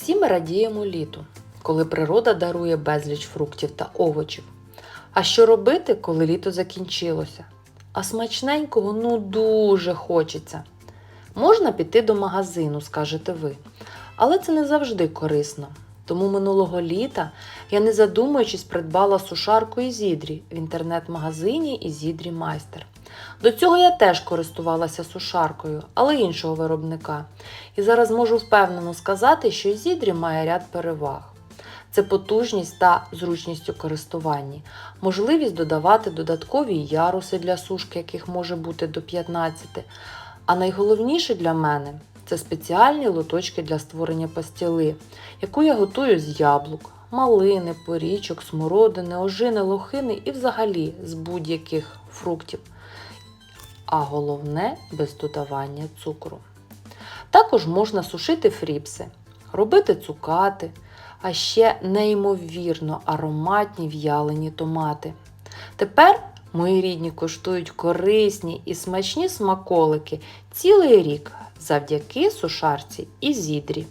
Всі ми радіємо літу, коли природа дарує безліч фруктів та овочів. А що робити, коли літо закінчилося? А смачненького ну дуже хочеться. Можна піти до магазину, скажете ви, але це не завжди корисно. Тому минулого літа я, не задумуючись, придбала сушарку Ізідрі в інтернет-магазині Ізідрі Майстер. До цього я теж користувалася сушаркою, але іншого виробника. І зараз можу впевнено сказати, що Ізідрі має ряд переваг. Це потужність та зручність у користуванні, можливість додавати додаткові яруси для сушки, яких може бути до 15. А найголовніше для мене це спеціальні лоточки для створення пастіли, яку я готую з яблук, малини, порічок, смородини, ожини, лохини і взагалі з будь-яких фруктів. А головне без додавання цукру. Також можна сушити фріпси, робити цукати, а ще неймовірно ароматні в'ялені томати. Тепер мої рідні коштують корисні і смачні смаколики цілий рік завдяки сушарці і зідрі.